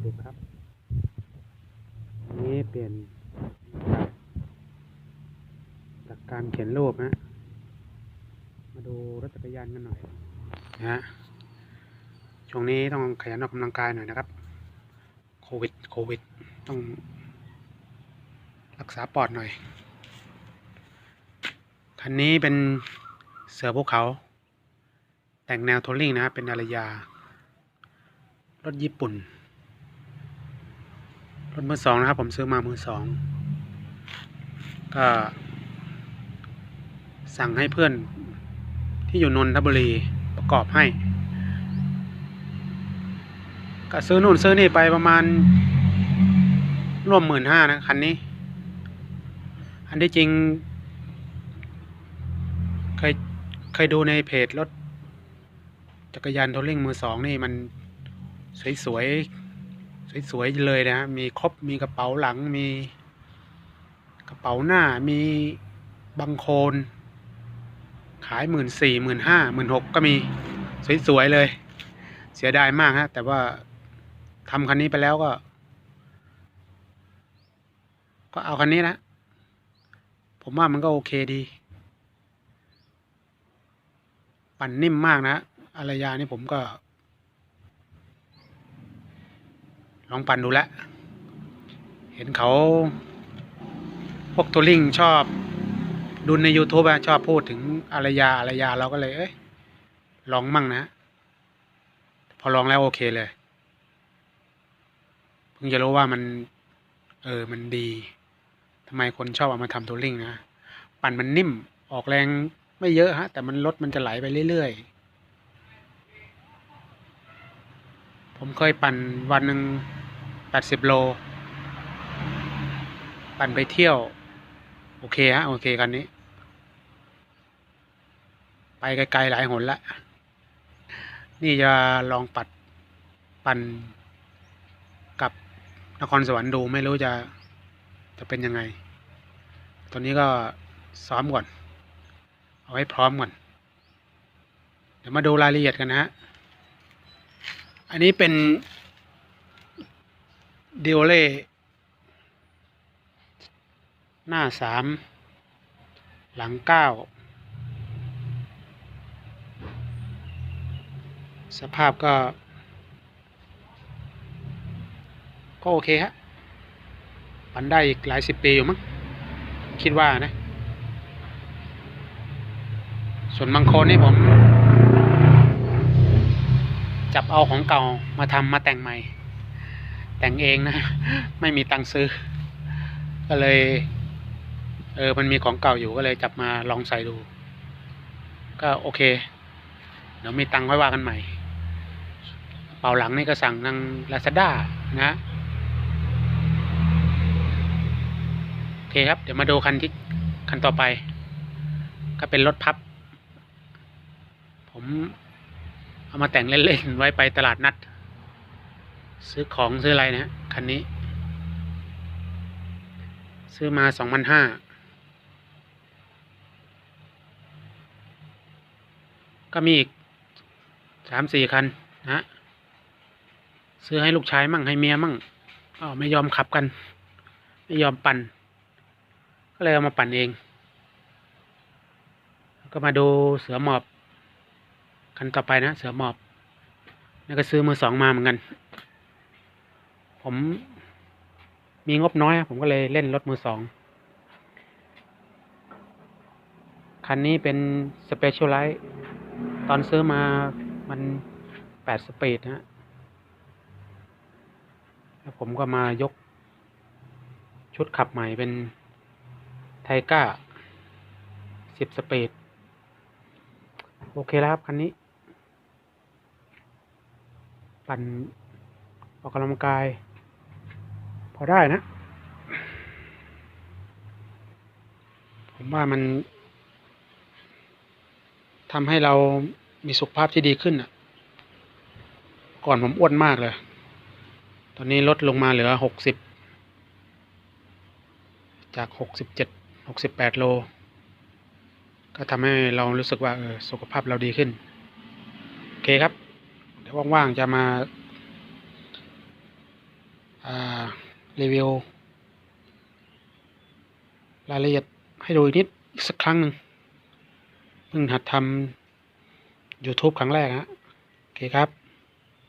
วัสดีครับ นี้เปลี่ยนจากกการเขียนรูปนะ มาดูรถจักรยานกันหน่อยนะฮะช่วงนี้ต้องขยันออกกำลังกายหน่อยนะครับ โควิด โควิด ต้อง รักษาปอดหน่อย คันนี้เป็นเสือภูเขา แต่งแนวทัวริงนะครับเป็นอารยารถญี่ปุ่น รถมือสองนะครับ ผมซื้อมามือสองก็สั่งให้เพื่อนที่อยู่นนทบุรีประกอบให้ ก็ซื้อนู่นซื้อนี่ไปประมาณร่วมหมื่นห้านะคันนี้ อันที่จริง เคยเคยดูในเพจรถจักรยานโทลิ่งมือสองนี่มันสวยๆ สวยๆเลยนะฮะมีครบมีกระเป๋าหลังมีกระเป๋าหน้ามีบังโคลนขายหมื่นสี่หมื่นห้าหมื่นหกก็มีสวยๆเลย เสียดายมากฮะ แต่ว่าทำคันนี้ไปแล้วก็ ก็เอาคันนี้นะ ผมว่ามันก็โอเคดี ปั่นนิ่มมากนะอารยานี่ผมก็ ลองปั่นดูแลเห็นเขา พวกทัวริงชอบดูใน YouTube อะชอบพูดถึงอารยาอารยาเราก็เลย เอ้ยลองมั่งนะ พอลองแล้วโอเคเลย เพิ่งจะรู้ว่ามัน เออมันดีทำไมคนชอบเอามาทำทัวริงนะ ปั่นมันนิ่มออกแรงไม่เยอะฮะ แต่มันรถมันจะไหลไปเรื่อยๆ ผมเคยปั่นวันหนึ่ง แปดสิบโล ปั่นไปเที่ยว โอเคฮะ โอเคคันนี้ ไปไกลๆหลายหนละ นี่จะลองปัดปั่นกับนครสวรรค์ดูไม่รู้จะจะเป็นยังไง ตอนนี้ก็ซ้อมก่อน เอาไว้พร้อมก่อน เดี๋ยวมาดูรายละเอียดกันนะฮะ อันนี้เป็น เดิโอเล่ หน้าสาม หลังเก้า สภาพก็ ก็โอเคฮะปันได้อีกหลายสิบปีอยู่มั้ง คิดว่านะ ส่วนบางคนนี่ผม จับเอาของเก่ามาทำมาแต่งใหม่ แต่งเองนะ ไม่มีตังค์ซื้อ ก็เลย เออ มันมีของเก่าอยู่ก็เลยจับมาลองใส่ดู ก็โอเค เดี๋ยวมีตังค์ค่อยว่ากันใหม่ เป่าหลังนี่ก็สั่งทางลาซาด้านะโอเคครับ เดี๋ยวมาดูคันที่คันต่อไป ก็เป็นรถพับ ผมเอามาแต่งเล่น ๆ ไว้ไปตลาดนัด ซื้อของซื้ออะไรนะคันนี้ ซื้อมาสองพันห้าก็มีอีกสามสี่คันนะซื้อให้ลูกชายมั่งให้เมียมั่งอ๋อไม่ยอมขับกัน ไม่ยอมปั่น ก็เลยเอามาปั่นเอง ก็มาดูเสือหมอบคันต่อไปนะ เสือหมอบนี่ก็ซื้อมือสองมาเหมือนกัน ผมมีงบน้อย ผมก็เลยเล่นรถมือสอง คันนี้เป็นสเปเชียลไลท์ตอนซื้อมามันแปดสปีดนะฮะแล้วผมก็มายกชุดขับใหม่เป็นไทก้าสิบสปีด โอเคแล้วครับคันนี้ ปั่นออกกำลังกาย อได้นะ ผมว่ามันทำให้เรามีสุขภาพที่ดีขึ้นอะ ก่อนผมอ้วนมากเลย ตอนนี้ลดลงมาเหลือหกสิบ จากหกสิบเจ็ด หกสิบแปดโล ก็ทำให้เรารู้สึกว่าเออสุขภาพเราดีขึ้น โอเคครับ เดี๋ยวว่างๆจะมา อ่า รีวิวรายละเอียดให้ดูอีกนิดอีกสักครั้งหนึ่งเพิ่งหัดทำ YouTube ครั้งแรกฮะโอเคครับ